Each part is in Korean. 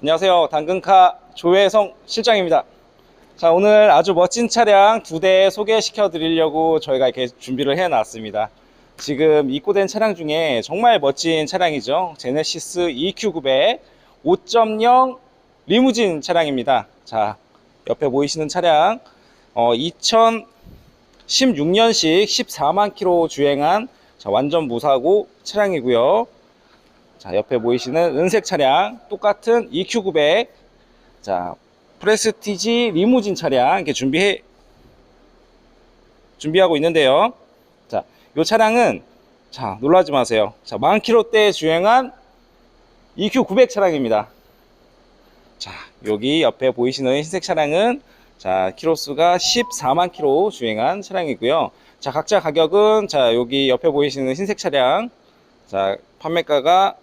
안녕하세요. 당근카 조혜성 실장입니다. 자, 오늘 아주 멋진 차량 두 대 소개시켜 드리려고 저희가 이렇게 준비를 해 놨습니다. 지금 입고된 차량 중에 정말 멋진 차량이죠. 제네시스 EQ900 5.0 리무진 차량입니다. 자, 옆에 보이시는 차량, 어, 2016년식 14만 킬로 주행한 자, 완전 무사고 차량이고요. 자, 옆에 보이시는 은색 차량, 똑같은 EQ900. 자, 프레스티지 리무진 차량 이렇게 준비해, 준비하고 있는데요. 자, 이 차량은, 자, 놀라지 마세요. 자, 만 킬로대 주행한 EQ900 차량입니다. 자, 여기 옆에 보이시는 흰색 차량은, 자, 키로수가 14만 킬로 주행한 차량이고요. 자, 각자 가격은, 자, 여기 옆에 보이시는 흰색 차량, 자, 판매가가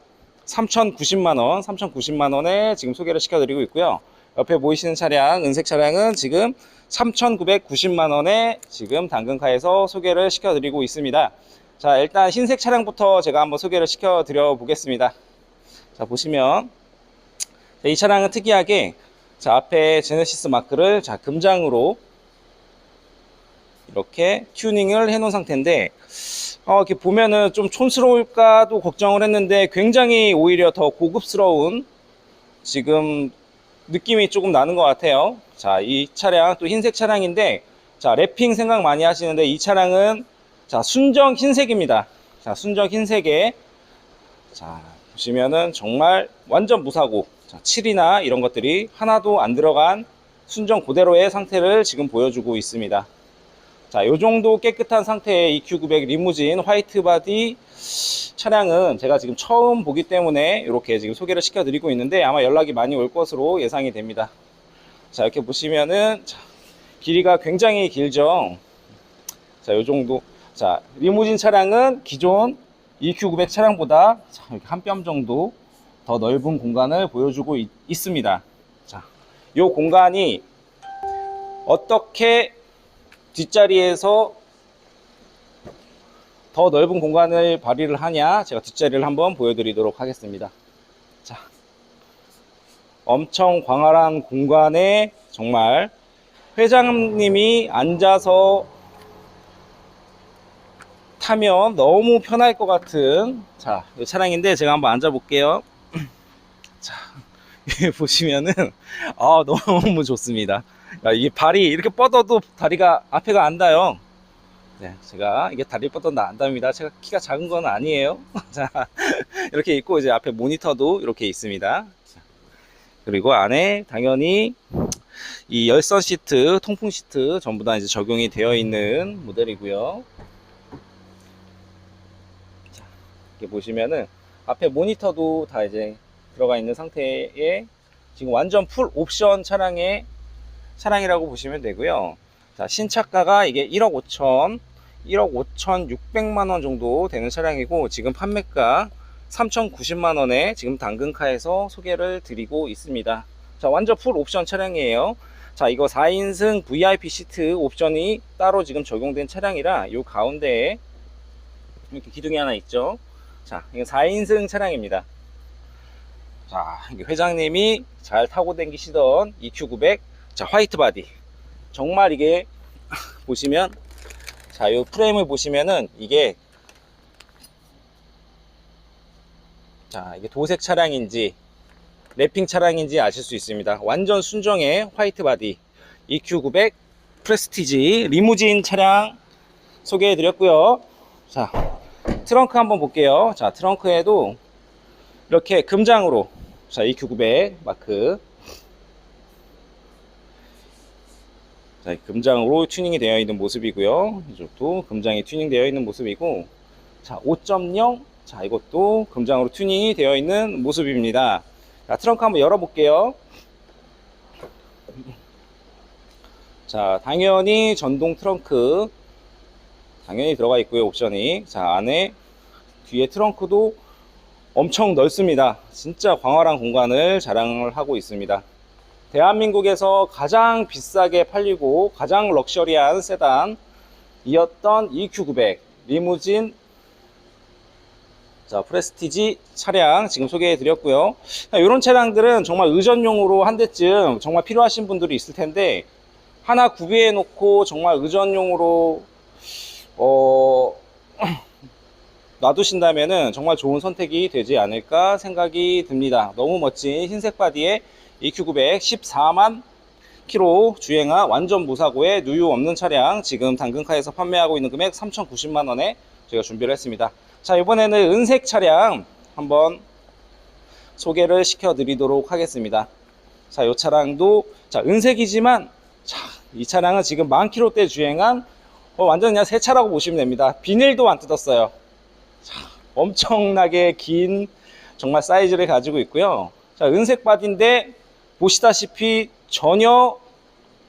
3,090만 원, 3,090만 원에 지금 소개를 시켜드리고 있고요. 옆에 보이시는 차량, 은색 차량은 지금 3,990만 원에 지금 당근카에서 소개를 시켜드리고 있습니다. 자, 일단 흰색 차량부터 제가 한번 소개를 시켜드려 보겠습니다. 자, 보시면, 자, 이 차량은 특이하게, 자, 앞에 제네시스 마크를, 자, 금장으로 이렇게 튜닝을 해 놓은 상태인데, 어, 이렇게 보면은 좀 촌스러울까도 걱정을 했는데 굉장히 오히려 더 고급스러운 지금 느낌이 조금 나는 것 같아요. 자, 이 차량 또 흰색 차량인데 자, 랩핑 생각 많이 하시는데 이 차량은 자, 순정 흰색입니다. 자, 순정 흰색에 자, 보시면은 정말 완전 무사고 자, 칠이나 이런 것들이 하나도 안 들어간 순정 그대로의 상태를 지금 보여주고 있습니다. 자, 요 정도 깨끗한 상태의 EQ900 리무진 화이트 바디 차량은 제가 지금 처음 보기 때문에 이렇게 지금 소개를 시켜드리고 있는데 아마 연락이 많이 올 것으로 예상이 됩니다. 자, 이렇게 보시면은 자, 길이가 굉장히 길죠. 자, 요 정도. 자, 리무진 차량은 기존 EQ900 차량보다 한 뼘 정도 더 넓은 공간을 보여주고 있, 있습니다. 자, 요 공간이 어떻게 뒷자리에서 더 넓은 공간을 발휘를 하냐 제가 뒷자리를 한번 보여드리도록 하겠습니다 자 엄청 광활한 공간에 정말 회장님이 앉아서 타면 너무 편할 것 같은 자, 이 차량인데 제가 한번 앉아 볼게요. 자, 보시면은 아, 너무 좋습니다. 야, 이게 발이 이렇게 뻗어도 다리가 앞에가 안 닿아요. 네, 제가 이게 다리 뻗어도 안 닿습니다. 제가 키가 작은 건 아니에요. 자, 이렇게 있고 이제 앞에 모니터도 이렇게 있습니다. 자, 그리고 안에 당연히 이 열선 시트, 통풍 시트 전부 다 이제 적용이 되어 있는 모델이고요. 자, 이렇게 보시면은 앞에 모니터도 다 이제 들어가 있는 상태에 지금 완전 풀 옵션 차량의 차량이라고 보시면 되고요. 자, 신차가가 이게 1억 5천, 1억 5천 6백만 원 정도 되는 차량이고 지금 판매가 3,090만 원에 지금 당근카에서 소개를 드리고 있습니다. 자, 완전 풀 옵션 차량이에요. 자, 이거 4인승 VIP 시트 옵션이 따로 지금 적용된 차량이라 요 가운데에 이렇게 기둥이 하나 있죠. 자, 이거 4인승 차량입니다. 자, 회장님이 잘 타고 다니시던 EQ900 자, 화이트 바디. 정말 이게 보시면 자, 이 프레임을 보시면은 이게 자, 이게 도색 차량인지 랩핑 차량인지 아실 수 있습니다. 완전 순정의 화이트 바디 EQ900 프레스티지 리무진 차량 소개해 드렸고요. 자, 트렁크 한번 볼게요. 자, 트렁크에도 이렇게 금장으로 자, EQ900 마크 자, 이 금장으로 튜닝이 되어 있는 모습이고요. 이쪽도 금장이 튜닝 되어 있는 모습이고, 자, 5.0. 자, 이것도 금장으로 튜닝이 되어 있는 모습입니다. 자, 트렁크 한번 열어볼게요. 자, 당연히 전동 트렁크. 당연히 들어가 있고요, 옵션이. 자, 안에 뒤에 트렁크도 엄청 넓습니다. 진짜 광활한 공간을 자랑을 하고 있습니다. 대한민국에서 가장 비싸게 팔리고 가장 럭셔리한 세단이었던 EQ900 리무진 자, 프레스티지 차량 지금 소개해 드렸고요. 이런 차량들은 정말 의전용으로 한 대쯤 정말 필요하신 분들이 있을 텐데, 하나 구비해 놓고 정말 의전용으로, 어, 놔두신다면은 정말 좋은 선택이 되지 않을까 생각이 듭니다. 너무 멋진 흰색 바디에 EQ900 14만 키로 주행한 완전 무사고의 누유 없는 차량 지금 당근카에서 판매하고 있는 금액 3,090만 원에 저희가 준비를 했습니다. 자 이번에는 은색 차량 한번 소개를 시켜드리도록 하겠습니다. 자 이 차량도 자 은색이지만 자, 이 차량은 지금 만 킬로대 주행한 어, 완전 그냥 새 차라고 보시면 됩니다. 비닐도 안 뜯었어요. 자, 엄청나게 긴 정말 사이즈를 가지고 있고요. 자, 은색 바디인데 보시다시피 전혀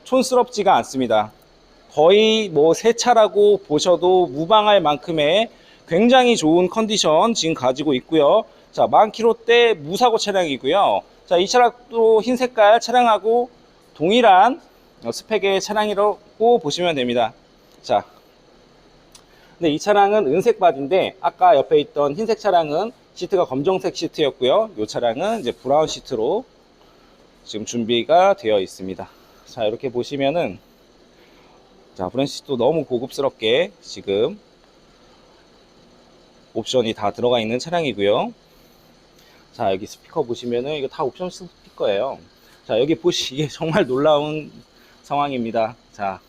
촌스럽지가 않습니다. 거의 뭐 새 차라고 보셔도 무방할 만큼의 굉장히 좋은 컨디션 지금 가지고 있고요. 자, 만 킬로대 무사고 차량이고요. 자, 이 차량도 흰 색깔 차량하고 동일한 어, 스펙의 차량이라고 보시면 됩니다. 자, 근데 이 차량은 은색 바디인데 아까 옆에 있던 흰색 차량은 시트가 검정색 시트였고요. 이 차량은 이제 브라운 시트로 지금 준비가 되어 있습니다. 자, 이렇게 보시면은 자, 브랜 시트도 너무 고급스럽게 지금 옵션이 다 들어가 있는 차량이고요. 자, 여기 스피커 보시면은 이거 다 옵션 스피커예요. 자, 여기 보시기에 정말 놀라운 상황입니다. 자,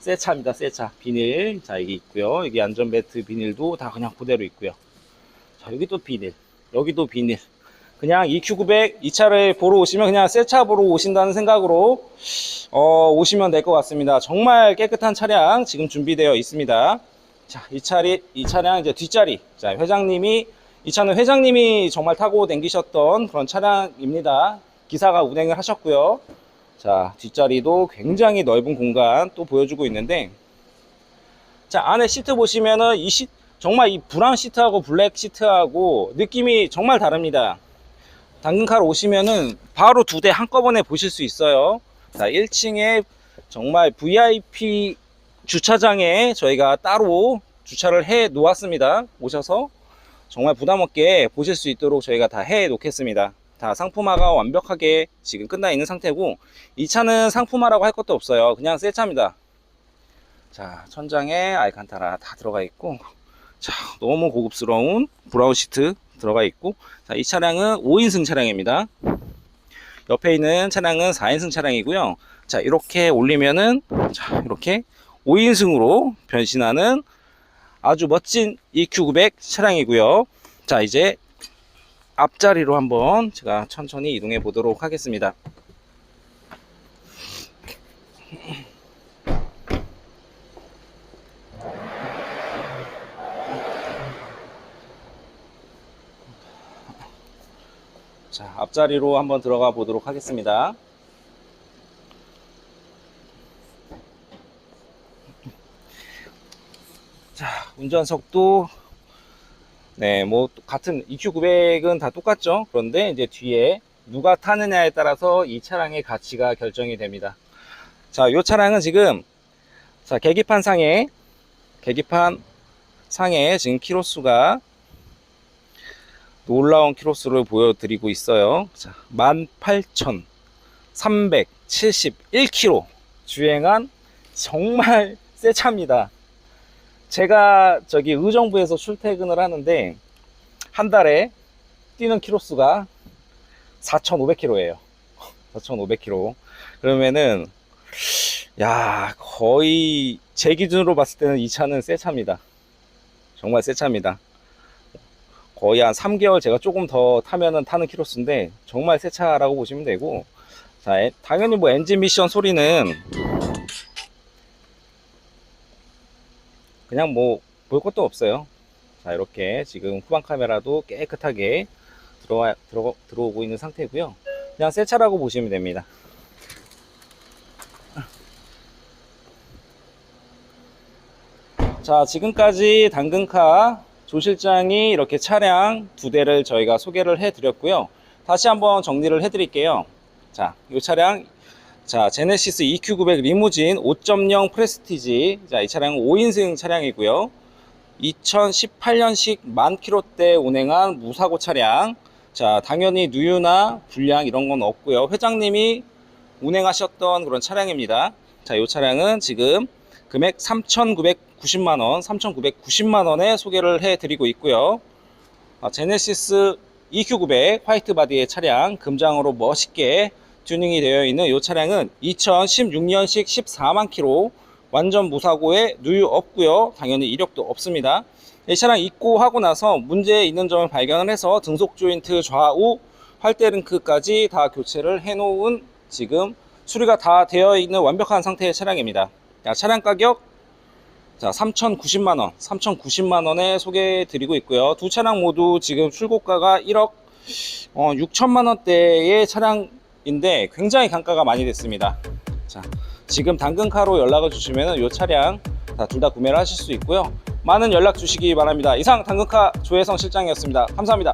새 차입니다. 새 차. 비닐. 자, 여기 있고요. 여기 안전벨트 비닐도 다 그냥 그대로 있고요. 자, 여기 또 비닐. 여기도 비닐. 그냥 EQ900 이 차를 보러 오시면 그냥 새 차 보러 오신다는 생각으로 어, 오시면 될 것 같습니다. 정말 깨끗한 차량 지금 준비되어 있습니다. 자, 이 차리, 이 차량 이제 뒷자리. 자, 회장님이, 이 차는 회장님이 정말 타고 댕기셨던 그런 차량입니다. 기사가 운행을 하셨고요. 자, 뒷자리도 굉장히 넓은 공간 또 보여주고 있는데, 자, 안에 시트 보시면은 이 시, 정말 이 브라운 시트하고 블랙 시트하고 느낌이 정말 다릅니다. 당근카로 오시면은 바로 두 대 한꺼번에 보실 수 있어요. 자, 1층에 정말 VIP 주차장에 저희가 따로 주차를 해 놓았습니다. 오셔서 정말 부담 없게 보실 수 있도록 저희가 다 해 놓겠습니다. 다 상품화가 완벽하게 지금 끝나 있는 상태고 이 차는 상품화라고 할 것도 없어요. 그냥 새 차입니다. 자, 천장에 알칸타라 다 들어가 있고 자, 너무 고급스러운 브라운 시트 들어가 있고 자, 이 차량은 5인승 차량입니다. 옆에 있는 차량은 4인승 차량이고요. 자, 이렇게 올리면은 자, 이렇게 5인승으로 변신하는 아주 멋진 EQ900 차량이고요. 자, 이제 앞자리로 한번 제가 천천히 이동해 보도록 하겠습니다. 자, 앞자리로 한번 들어가 보도록 하겠습니다. 자, 운전석도 네, 뭐 같은 EQ900은 다 똑같죠. 그런데 이제 뒤에 누가 타느냐에 따라서 이 차량의 가치가 결정이 됩니다. 자, 이 차량은 지금 자, 계기판 상에 계기판 상에 지금 키로수가 놀라운 키로수를 보여드리고 있어요. 자, 18,371km 주행한 정말 새 차입니다. 제가 저기 의정부에서 출퇴근을 하는데 한 달에 뛰는 키로수가 4,500km예요. 4,500km. 그러면은 야 거의 제 기준으로 봤을 때는 이 차는 새 차입니다. 정말 새 차입니다. 거의 한 3개월 제가 조금 더 타면은 타는 키로수인데 정말 새 차라고 보시면 되고 자 에- 당연히 뭐 엔진 미션 소리는 그냥 뭐 볼 것도 없어요. 자 이렇게 지금 후방 카메라도 깨끗하게 들어와 들어 들어오고 있는 상태고요. 그냥 새 차라고 보시면 됩니다. 자 지금까지 당근카 조 실장이 이렇게 차량 두 대를 저희가 소개를 해 드렸고요. 다시 한번 정리를 해 드릴게요. 자, 이 차량 자, 제네시스 EQ900 리무진 5.0 프레스티지. 자, 이 차량은 5인승 차량이고요. 2018년식 만 킬로대 운행한 무사고 차량. 자, 당연히 누유나 불량 이런 건 없고요. 회장님이 운행하셨던 그런 차량입니다. 자, 이 차량은 지금 금액 3,990만 원, 3,990만 원에 소개를 해 드리고 있고요. 아, 제네시스 EQ900 화이트 바디의 차량 금장으로 멋있게 튜닝이 되어 있는 이 차량은 2016년식 14만 킬로 완전 무사고에 누유 없고요. 당연히 이력도 없습니다. 이 차량 입고하고 나서 문제 있는 점을 발견을 해서 등속 조인트 좌우 활대 링크까지 다 교체를 해 놓은 지금 수리가 다 되어 있는 완벽한 상태의 차량입니다. 자, 차량 가격 자, 3,090만 원, 3,090만 원에 소개해 드리고 있고요. 두 차량 모두 지금 출고가가 1억 어, 6천만 원대의 차량인데 굉장히 단가가 많이 됐습니다. 자, 지금 당근카로 연락을 주시면 이 차량 둘 다 구매를 하실 수 있고요. 많은 연락 주시기 바랍니다. 이상 당근카 조혜성 실장이었습니다. 감사합니다.